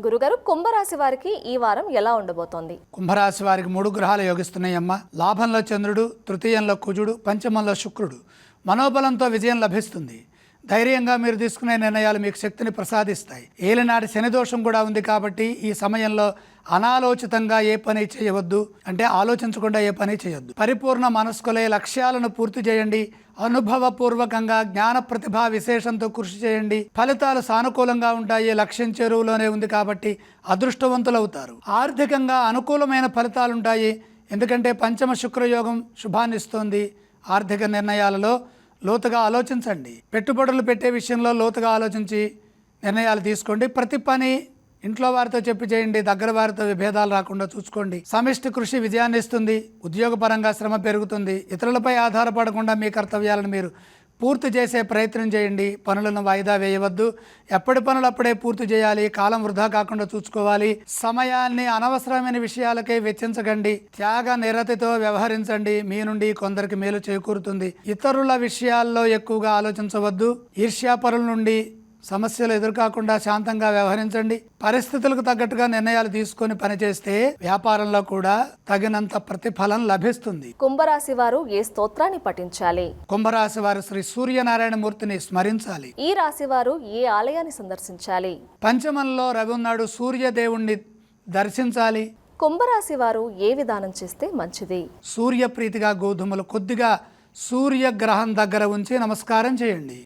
గురుగారు కుంభరాశి వారికి ఈ వారం ఎలా ఉండబోతోంది? కుంభరాశి వారికి మూడు గ్రహాలు యోగిస్తున్నాయమ్మ. లాభంలో చంద్రుడు తృతీయంలో కుజుడు పంచమంలో శుక్రుడు. మనోబలంతో విజయం లభిస్తుంది. ధైర్యంగా మీరు తీసుకునే నిర్ణయాలు మీకు శక్తిని ప్రసాదిస్తాయి. ఏలినాటి శని దోషం కూడా ఉంది కాబట్టి ఈ సమయంలో అనాలోచితంగా ఏ పని చేయవద్దు. అంటే ఆలోచించకుండా ఏ పని చేయొద్దు. పరిపూర్ణ మనస్కులే లక్ష్యాలను పూర్తి చేయండి. అనుభవపూర్వకంగా జ్ఞాన ప్రతిభ విశేషంతో కృషి చేయండి. ఫలితాలు సానుకూలంగా ఉంటాయి. లక్ష్యం చెరువులోనే ఉంది కాబట్టి అదృష్టవంతులవుతారు. ఆర్థికంగా అనుకూలమైన ఫలితాలుంటాయి. ఎందుకంటే పంచమ శుక్రయోగం శుభాన్నిస్తోంది. ఆర్థిక నిర్ణయాలలో లోతుగా ఆలోచించండి. పెట్టుబడులు పెట్టే విషయంలో లోతుగా ఆలోచించి నిర్ణయాలు తీసుకోండి. ప్రతి పని ఇంట్లో వారితో చెప్పి చేయండి దగ్గర వారితో విభేదాలు రాకుండా చూసుకోండి. సమిష్టి కృషి విజయాన్ని ఇస్తుంది ఉద్యోగపరంగా శ్రమ పెరుగుతుంది. ఇతరులపై ఆధారపడకుండా మీ కర్తవ్యాలను మీరు పూర్తి చేసే ప్రయత్నం చేయండి. పనులను వాయిదా వేయవద్దు. ఎప్పటి పనులు అప్పుడే పూర్తి చేయాలి. కాలం వృధా కాకుండా చూసుకోవాలి. సమయాన్ని అనవసరమైన విషయాలకే వెచ్చించకండి. త్యాగ నిరతితో వ్యవహరించండి. మీ నుండి కొందరికి మేలు చేకూరుతుంది. ఇతరుల విషయాల్లో ఎక్కువగా ఆలోచించవద్దు. ఈర్ష్యాపరుల నుండి సమస్యలు ఎదురుకాకుండా శాంతంగా వ్యవహరించండి. పరిస్థితులకు తగ్గట్టుగా నిర్ణయాలు తీసుకొని పనిచేస్తే వ్యాపారంలో కూడా తగినంత ప్రతిఫలం లభిస్తుంది. కుంభరాశి వారు ఏ స్తోత్రాన్ని పఠించాలి? కుంభరాశి వారు శ్రీ సూర్యనారాయణ మూర్తిని స్మరించాలి. ఈ రాశి వారు ఏ ఆలయాన్ని సందర్శించాలి? పంచమంలో రవి ఉన్నాడు సూర్యదేవుణ్ణి దర్శించాలి. కుంభరాశి వారు ఏ విధానం చేస్తే మంచిది? సూర్యప్రీతిగా గోధుమలు కొద్దిగా సూర్యగ్రహం దగ్గర ఉంచి నమస్కారం చేయండి.